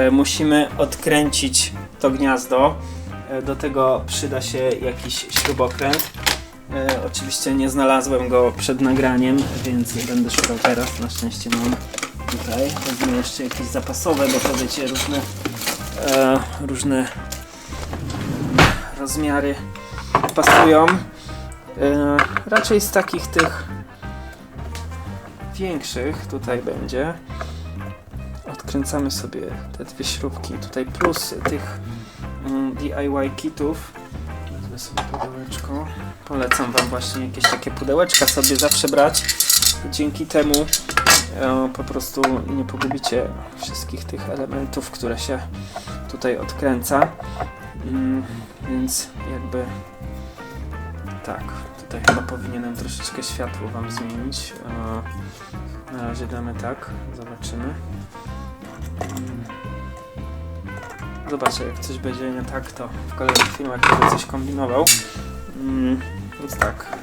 e, musimy odkręcić to gniazdo. E, Do tego przyda się jakiś śrubokręt. E, oczywiście nie znalazłem go przed nagraniem, więc będę szukał teraz. Na szczęście mam tutaj. Wezmę jeszcze jakieś zapasowe, bo to wiecie, różne, różne rozmiary pasują. Raczej z takich tych większych tutaj będzie. Odkręcamy sobie te dwie śrubki. Tutaj plus tych mm, DIY kitów. Wezmę sobie pudełeczko. Polecam Wam właśnie jakieś takie pudełeczka sobie zawsze brać. Dzięki temu e, po prostu nie pogubicie wszystkich tych elementów, które się tutaj odkręca. Mm, więc jakby tak, tutaj chyba powinienem troszeczkę światło Wam zmienić. E, Na razie damy tak, zobaczymy. Zobaczę, jak coś będzie nie tak, to w kolejnych filmach będę coś kombinował. Mm, Więc tak,